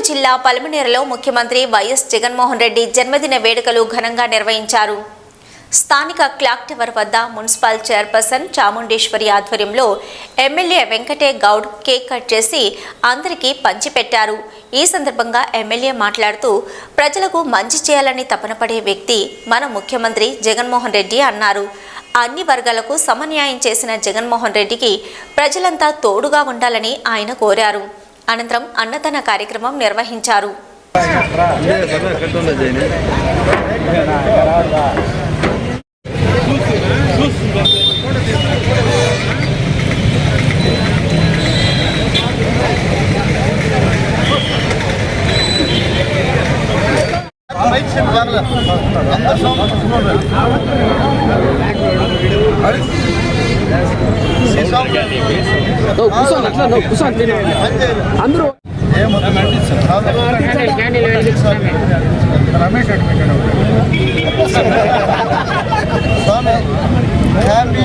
గుంటూరు జిల్లా పలమనేరులో ముఖ్యమంత్రి వైఎస్ జగన్మోహన్ రెడ్డి జన్మదిన వేడుకలు ఘనంగా నిర్వహించారు. స్థానిక క్లాక్ టవర్ వద్ద మున్సిపల్ చైర్పర్సన్ చాముండేశ్వరి ఆధ్వర్యంలో MLA Venkate Goud cake cut చేసి అందరికీ పంచిపెట్టారు. ఈ సందర్భంగా ఎమ్మెల్యే మాట్లాడుతూ ప్రజలకు మంచి చేయాలని తపనపడే వ్యక్తి మన ముఖ్యమంత్రి జగన్మోహన్ రెడ్డి అన్నారు. అన్ని వర్గాలకు సమన్యాయం చేసిన జగన్మోహన్ రెడ్డికి ప్రజలంతా తోడుగా ఉండాలని ఆయన కోరారు. అనంతరం అన్నదాన కార్యక్రమం నిర్వహించారు. నువ్వు కూర్చోండి అట్లా నువ్వు కూర్చోండి తిను. అందరూ రమేష్ స్వామి హ్యాపీ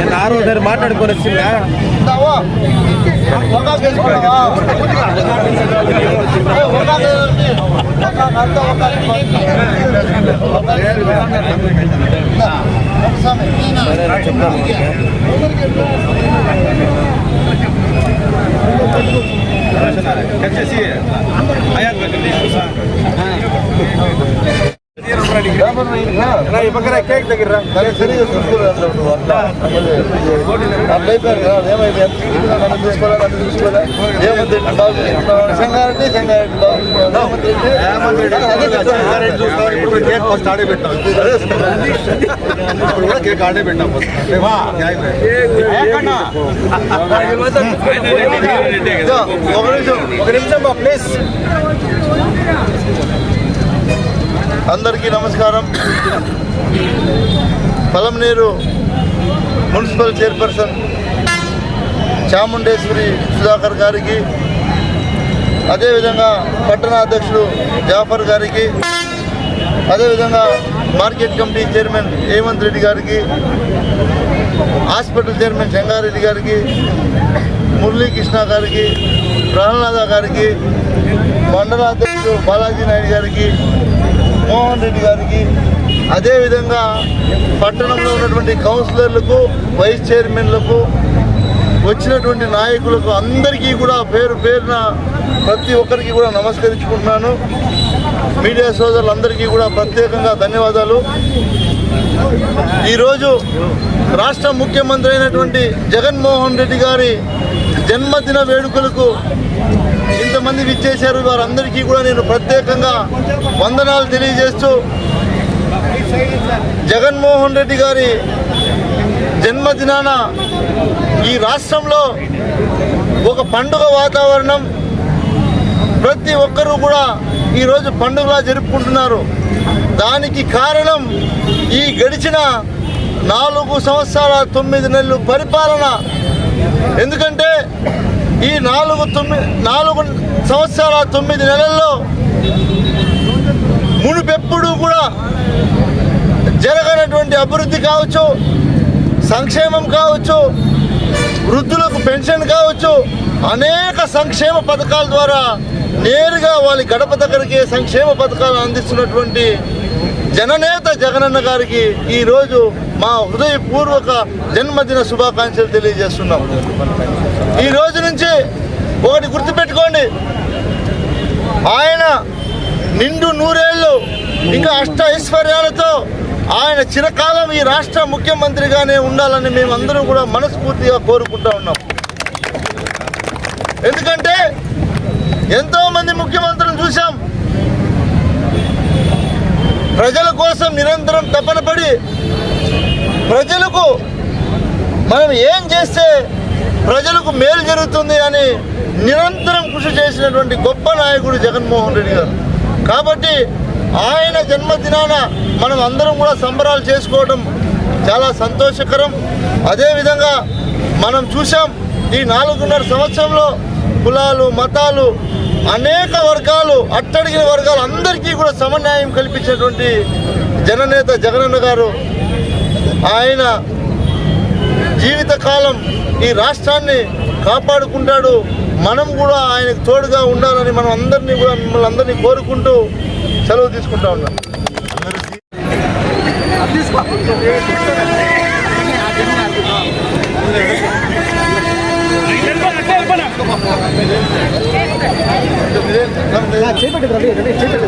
నేను ఆ రోజు దగ్గర మాట్లాడుకొని వచ్చిందా? చెప్తాను పక్కన కేక్ దగ్గర సంగారెడ్డి సంగారెడ్డి ఆడే పెట్టాం ఇప్పుడు కూడా కేక్ ఆడే పెట్టాం ఒక నిమిషం ఒక నిమిషం ప్లీజ్. అందరికీ నమస్కారం. పలంనేరు మున్సిపల్ చైర్పర్సన్ చాముండేశ్వరి సుధాకర్ గారికి అదేవిధంగా పట్టణ అధ్యక్షుడు జాఫర్ గారికి అదేవిధంగా market committee chairman Hemanth Reddy గారికి హాస్పిటల్ చైర్మన్ శంగారెడ్డి గారికి మురళీకృష్ణ గారికి ప్రహ్లాద గారికి మండల అధ్యక్షుడు బాలాజీ నాయుడు గారికి మోహన్ రెడ్డి గారికి అదేవిధంగా పట్టణంలో ఉన్నటువంటి కౌన్సిలర్లకు వైస్ చైర్మన్లకు వచ్చినటువంటి నాయకులకు అందరికీ కూడా పేరు పేరున ప్రతి ఒక్కరికి కూడా నమస్కరించుకుంటున్నాను. మీడియా సోదరులందరికీ కూడా ప్రత్యేకంగా ధన్యవాదాలు. ఈరోజు రాష్ట్ర ముఖ్యమంత్రి అయినటువంటి జగన్మోహన్ రెడ్డి గారి జన్మదిన వేడుకలకు ఇంతమంది విచ్చేశారు వారందరికీ కూడా నేను ప్రత్యేకంగా వందనాలు తెలియజేస్తూ జగన్మోహన్ రెడ్డి గారి జన్మదినాన ఈ రాష్ట్రంలో ఒక పండుగ వాతావరణం ప్రతి ఒక్కరూ కూడా ఈరోజు పండుగలా జరుపుకుంటున్నారు. దానికి కారణం ఈ గడిచిన నాలుగు సంవత్సరాల తొమ్మిది నెలలు పరిపాలన. ఎందుకంటే ఈ నాలుగు తొమ్మిది నాలుగు సంవత్సరాల తొమ్మిది నెలల్లో మునుపెప్పుడు కూడా జరగనటువంటి అభివృద్ధి కావచ్చు సంక్షేమం కావచ్చు వృద్ధులకు పెన్షన్ కావచ్చు అనేక సంక్షేమ పథకాల ద్వారా నేరుగా వాళ్ళ గడప దగ్గరికి సంక్షేమ పథకాలు అందిస్తున్నటువంటి జననేత జగనన్న గారికి ఈరోజు మా హృదయపూర్వక జన్మదిన శుభాకాంక్షలు తెలియజేస్తున్నాం. ఈ రోజు నుంచి ఒకటి గుర్తుపెట్టుకోండి. ఆయన నిండు నూరేళ్ళు ఇంకా అష్ట ఐశ్వర్యాలతో ఆయన చిరకాలం ఈ రాష్ట్ర ముఖ్యమంత్రిగానే ఉండాలని మేమందరం కూడా మనస్ఫూర్తిగా కోరుకుంటా ఉన్నాం. ఎందుకంటే ఎంతో మంది ముఖ్యమంత్రులను చూశాం. ప్రజల కోసం నిరంతరం తపన పడి ప్రజలకు మనం ఏం చేస్తే ప్రజలకు మేలు జరుగుతుంది అని నిరంతరం కృషి చేసినటువంటి గొప్ప నాయకుడు జగన్మోహన్ రెడ్డి గారు. కాబట్టి ఆయన జన్మదినాన మనం అందరం కూడా సంబరాలు చేసుకోవడం చాలా సంతోషకరం. అదేవిధంగా మనం చూసాం ఈ నాలుగున్నర సంవత్సరంలో కులాలు మతాలు అనేక వర్గాలు అట్టడిగిన వర్గాలు అందరికీ కూడా సమన్యాయం కల్పించినటువంటి జననేత జగనన్న గారు. ఆయన జీవితకాలం ఈ రాష్ట్రాన్ని కాపాడుకుంటాడు. మనం కూడా ఆయనకు తోడుగా ఉండాలని మనం అందరినీ కూడా మిమ్మల్ని అందరినీ కోరుకుంటూ సెలవు తీసుకుంటా ఉన్నాం. చేపట్టి చేపట్టి. చేపట్టి.